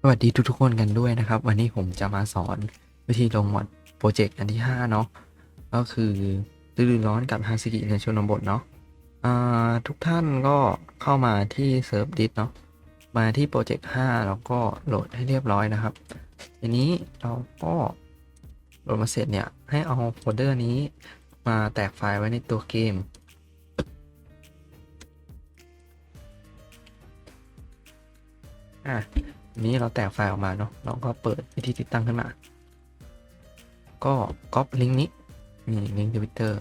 สวัสดีทุกๆคนกันด้วยนะครับ วันนี้ผมจะมาสอนวิธีลงมอดโปรเจกต์อันที่ 5 เนาะก็คือฤดูร้อนกับฮาซิกิในชนบทเนาะทุกท่านก็เข้ามาที่เซิร์ฟดิสเนาะมาที่โปรเจกต์5แล้วก็โหลดให้เรียบร้อยนะครับ ทีนี้เราก็โหลดมาเสร็จเนี่ยให้เอาโฟลเดอร์นี้มาแตกไฟล์ไว้ในตัวเกมอะ นี้เราแตกไฟล์ออกมาเนาะเราก็เปิดวิธีติดตั้งขึ้นมา ก็ก๊อปลิงก์นี้นี่ลิงก์ทวิตเตอร์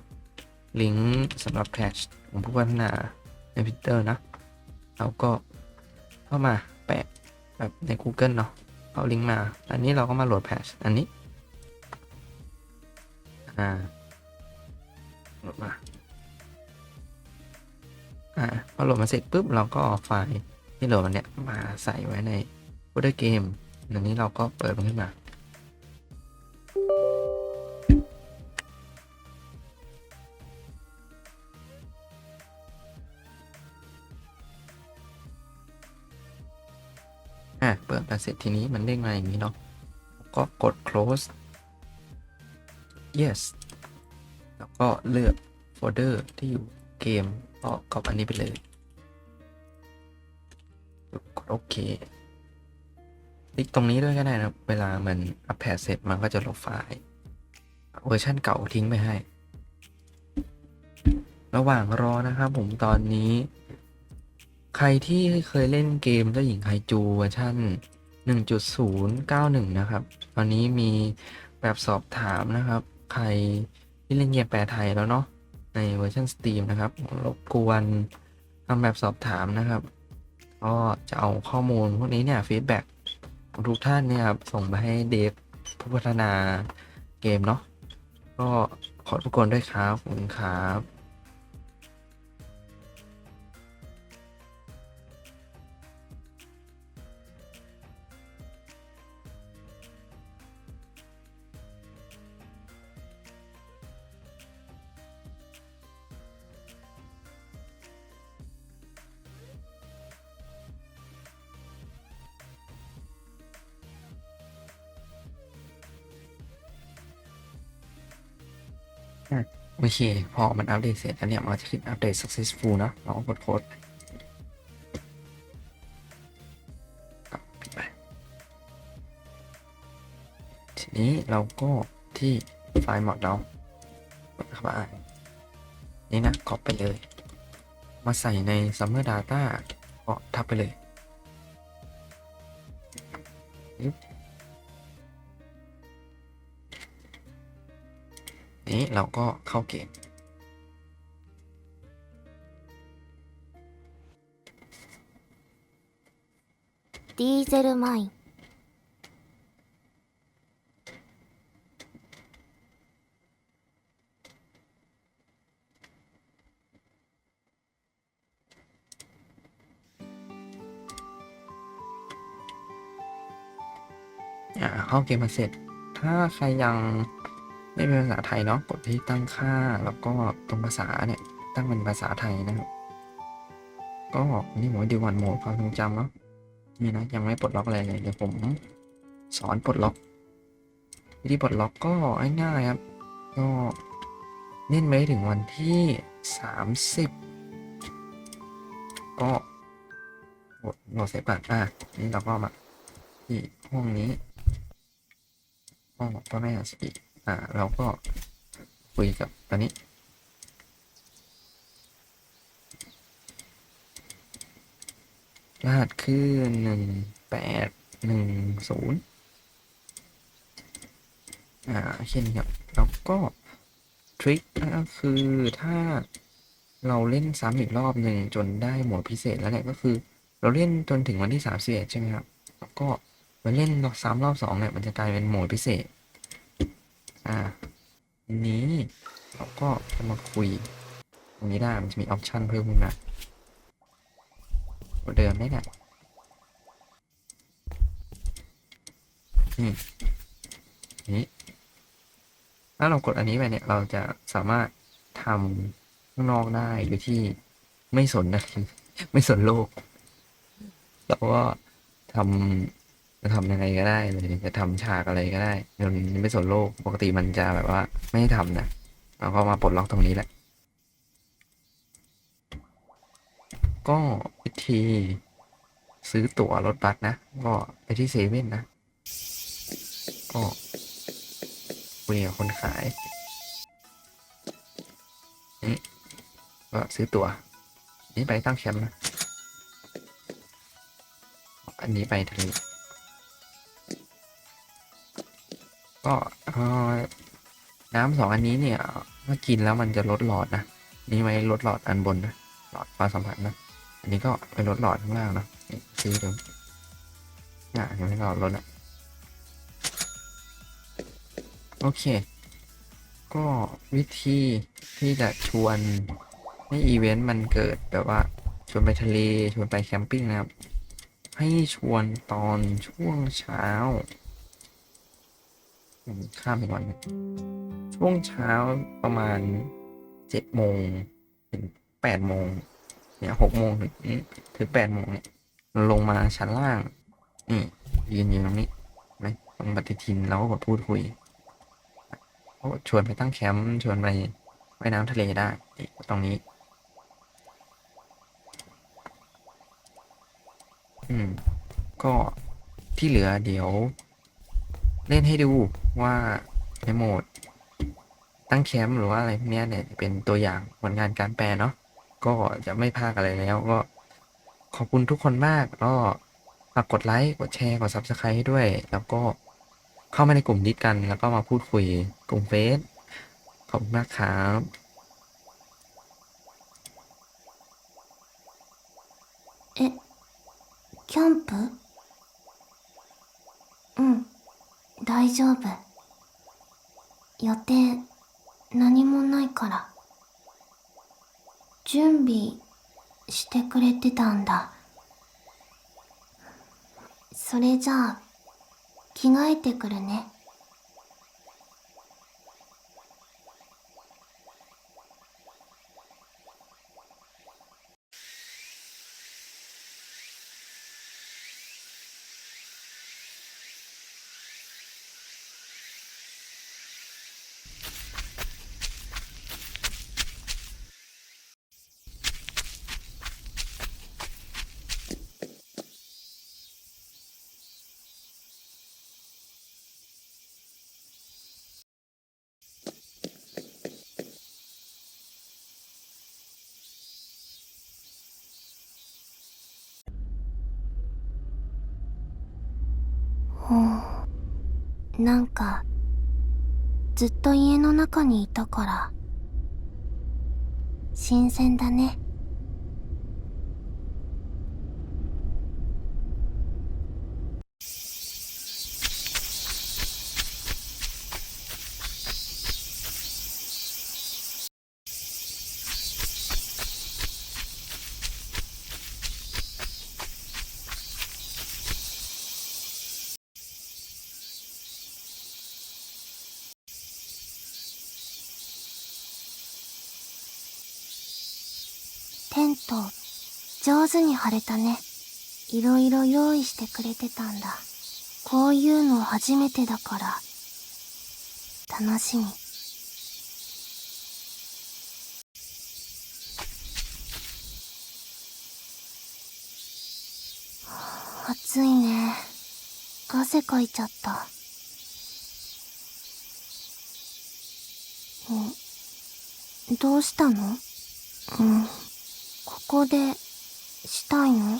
ลิงก์สำหรับแพชของผู้พัฒนาในทวิตเตอร์นะเราก็เข้ามาแปะแบบใน Google เนาะเอาลิงก์มา อันนี้เราก็มาโหลดแพชอันนี้อ่าโหลดมาอ่าพอโหลดมาเสร็จปุ๊บเราก็เอาไฟล์ที่โหลดเนี่ยมาใส่ไว้ใน โฟลเดอร์เกมอันนี้เราก็เปิดมันขึ้นมาอะเปิดมาเสร็จทีนี้มันเด้งมาอย่างนี้เนาะก็กด close yes แล้วก็เลือกโฟลเดอร์ที่อยู่เกมก็ก๊อปอันนี้ไปเลย กดโอเค คลิกตรงนี้ด้วยก็ได้นะครับ เวลามันอัปแพดเสร็จมันก็จะลบไฟล์เวอร์ชันเก่าทิ้งไปให้ ระหว่างรอนะครับผมตอนนี้ ใครที่เคยเล่นเกมเจ้าหญิงไคจูเวอร์ชัน1.091 นะครับ ตอนนี้มีแบบสอบถามนะครับ ใครที่เล่นเกมแปลไทยแล้วเนาะในเวอร์ชัน Steam นะครับรบกวนทำแบบสอบถามนะครับ ก็จะเอาข้อมูลพวกนี้เนี่ยฟีดแบ็ก ทุกท่านเนี่ยครับส่งไปให้เดฟผู้พัฒนาเกมเนาะก็ขอทุกคนด้วยครับขอบคุณครับ โอเค พอมันอัปเดตเสร็จแล้วเนี่ย มันจะขึ้นอัปเดต successful นะเราก็กดโค้ดทีนี้เราก็ที่ไฟล์หมดเรากดเข้าไปนี่นะก๊อปไปเลย มาใส่ใน summer data ก็ทับไปเลย นี้เราก็เข้าเกม ดีเซลไมน์เข้าเกมมาเสร็จ ถ้าใครยัง ไม่เป็นภาษาไทยเนาะกดที่ตั้งค่าแล้วก็ตรงภาษาเนี่ย ตั้งเป็นภาษาไทยนะครับ ก็นี่ผมดีวันโหมดความทรงจำเนาะนี่นะยังไม่ปลดล็อกอะไรเลยเดี๋ยวผมสอนปลดล็อก วิธีปลดล็อกก็ง่ายๆครับ ก็เล่นไปถึงวันที่สามสิบก็กดโหลดเซฟก่อนอะนี่เราก็มาที่ห้องนี้ห้องพ่อแม่สปี อ่า เราก็คุยกับตอนนี้ รหัสคือหนึ่งแปดหนึ่งศูนย์อ่าเช่นครับ แล้วก็ทริคก็คือถ้าเราเล่นซ้ำอีกรอบหนึ่งจนได้หมวดพิเศษแล้วเนี่ยก็คือ เราเล่นจนถึงวันที่สามสิบเอ็ดใช่ไหมครับ แล้วก็มาเล่นซ้ำรอบสองเนี่ยมันจะกลายเป็นโหมดพิเศษ อ่านี้เราก็จะมาคุย ตรงนี้ได้มันจะมีออปชันเพิ่มขึ้นมาเดิมได้แหละนี่นี่ถ้าเรากดอันนี้ไปเนี่ย เราจะสามารถทำข้างนอกได้โดยที่ไม่สนนะ ไม่สนโลก แล้วก็ทำ จะทำยังไงก็ได้เลยจะทำฉากอะไรก็ได้มันไม่สนโลกปกติมันจะแบบว่า ไม่ให้ทำนะเราก็มาปลดล็อกตรงนี้แหละ ก็วิธีซื้อตั๋วรถบัสนะ ก็ไปที่เซเว่นนะ ก็คุยกับคนขายนี่ก็ซื้อตั๋วนี่ไปตั้งแคมป์นะ อันนี้ไปทะเล ก็เอ่อน้ำสองอันนี้เนี่ยเมื่อกินแล้วมันจะลดหลอดนะนี่ไว้ลดหลอดอันบนนะหลอดความสัมผัสนะอันนี้ก็ไปลดหลอดข้างล่างนะซื้อดูเนี่ยยังไม่หลอดลดอะโอเค ก็วิธีที่จะชวนให้อีเวนต์มันเกิดแบบว่าชวนไปทะเลชวนไปแคมปิ้งนะครับ ให้ชวนตอนช่วงเช้า ข้ามไปก่อนนะช่วงเช้าประมาณเจ็ดโมงถึงแปดโมงเนี่ยหกโมงถึงถึงแปดโมงเนี่ยลงมาชั้นล่างนี่ยืนอยู่ตรงนี้ไหมตรงปฏิทินเราก็กดพูดคุยก็ชวนไปตั้งแคมป์ชวนไปว่ายน้ำทะเลได้ตรงนี้ อืม ก็ที่เหลือเดี๋ยว เล่นให้ดูว่าในโหมด ตั้งแคมป์หรือว่าอะไรพวกเนี้ยเนี่ยเป็นตัวอย่างผลงานการแปลเนาะก็จะไม่พลาดอะไรแล้ว ก็ขอบคุณทุกคนมาก ก็ฝากกดไลค์ กดแชร์ กด Subscribe ให้ด้วย แล้วก็เข้ามาในกลุ่มดิสกัน แล้วก็มาพูดคุยกลุ่มเฟซขอบคุณมากครับ え、キャンプうん、 大丈夫。予定、何もないから。準備してくれてたんだ。それじゃあ、着替えてくるね。なんか、ずっと家の中にいたから、新鮮だね。ント、上手に張れたね。いろいろ用意してくれてたんだ。こういうの初めてだから、楽しみ。暑いね。汗かいちゃった。うんどうしたの？うん。ここで、したいの？う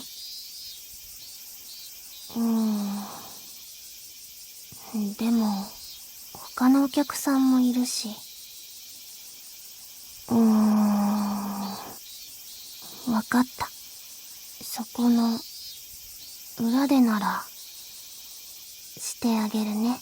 ーん。でも、他のお客さんもいるし。うーん。わかった。そこの、裏でなら、してあげるね。